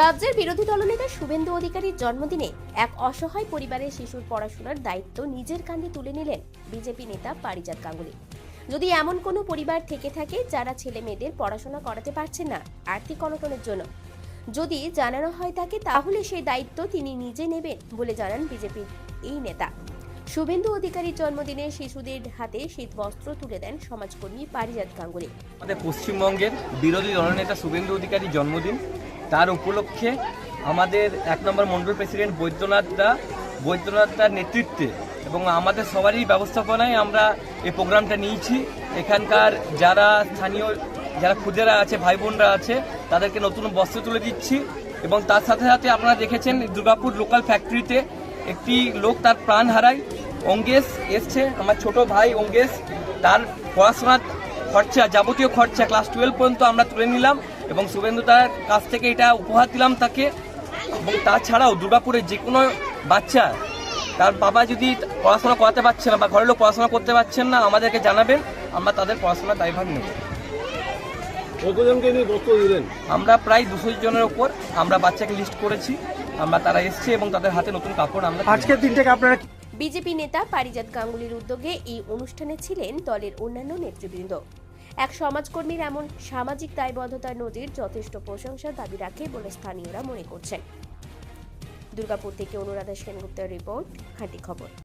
রাজ্যের বিরোধী দলনেতা শুভেন্দু অধিকারীর জন্মদিনে এক অসহায় পরিবারের শিশুর পড়াশোনার দায়িত্ব নিজের কাঁধে তুলে নিলেন বিজেপি নেতা পারিজাত গাঙ্গুলি। যদি এমন কোনো পরিবার থেকে থাকে যারা ছেলে মেয়েদের পড়াশোনা করাতে পারছে না আর্থিক অনটনের জন্য। যদি জানানো হয় তাকে, তাহলে সেই দায়িত্ব তিনি নিজে নেবেন বলে জানান বিজেপির এই নেতা। শুভেন্দু অধিকারীর জন্মদিনে শিশুদের হাতে শীত বস্ত্র তুলে দেন সমাজকর্মী পারিজাত গাঙ্গুলি। আমাদের পশ্চিমবঙ্গের বিরোধী দলনেতা শুভেন্দু অধিকারীর জন্মদিন তার উপলক্ষে আমাদের এক নম্বর মন্ডল প্রেসিডেন্ট বৈদ্যনাথ দা, বৈদ্যনাথ দার নেতৃত্বে এবং আমাদের সবারই ব্যবস্থাপনায় আমরা এই প্রোগ্রামটা নিয়েছি। এখানকার যারা স্থানীয়, যারা খুদেরা আছে ভাই বোনরা আছে, তাদেরকে নতুন বস্ত্র তুলে দিচ্ছি এবং তার সাথে সাথে আপনারা দেখেছেন দুর্গাপুর লোকাল ফ্যাক্টরিতে একটি লোক তার প্রাণ হারায়। অঙ্গেশ এসছে, আমার ছোট ভাই অঙ্গেশ। তার পড়াশোনার খরচা, যাবতীয় খরচা ক্লাস টুয়েলভ পর্যন্ত আমরা তুলে নিলাম। এবং শুভেন্দু তার কাছ থেকে এটা উপহার দিলাম তাকে। এবং তাছাড়াও দুর্গাপুরের যে কোনো বাচ্চা তার বাবা যদি পড়াশোনা করাতে পারছে না বা ঘরের লোক পড়াশোনা করতে পারছেন না আমাদেরকে জানাবেন আমরা তাদের পড়াশোনার দায়ভার নেব। নিয়ে বস্ত্র দিলেন? আমরা প্রায় দুশো জনের ওপর আমরা বাচ্চাকে লিস্ট করেছি। আমরা তারা এসছে এবং তাদের হাতে নতুন কাপড় আমরা আজকের দিনটাকে আপনারা বিজেপি নেতা পারিজাত গাঙ্গুলির উদ্যোগে এই অনুষ্ঠানে ছিলেন দলের অন্যান্য নেতৃবৃন্দ। এক সমাজকর্মীর এমন সামাজিক দায়বদ্ধতার নজির যথেষ্ট প্রশংসার দাবি রাখে বলে স্থানীয়রা মনে করছেন। দুর্গাপুর থেকে অনুরাধা সেনগুপ্তের রিপোর্ট, খাঁটি খবর।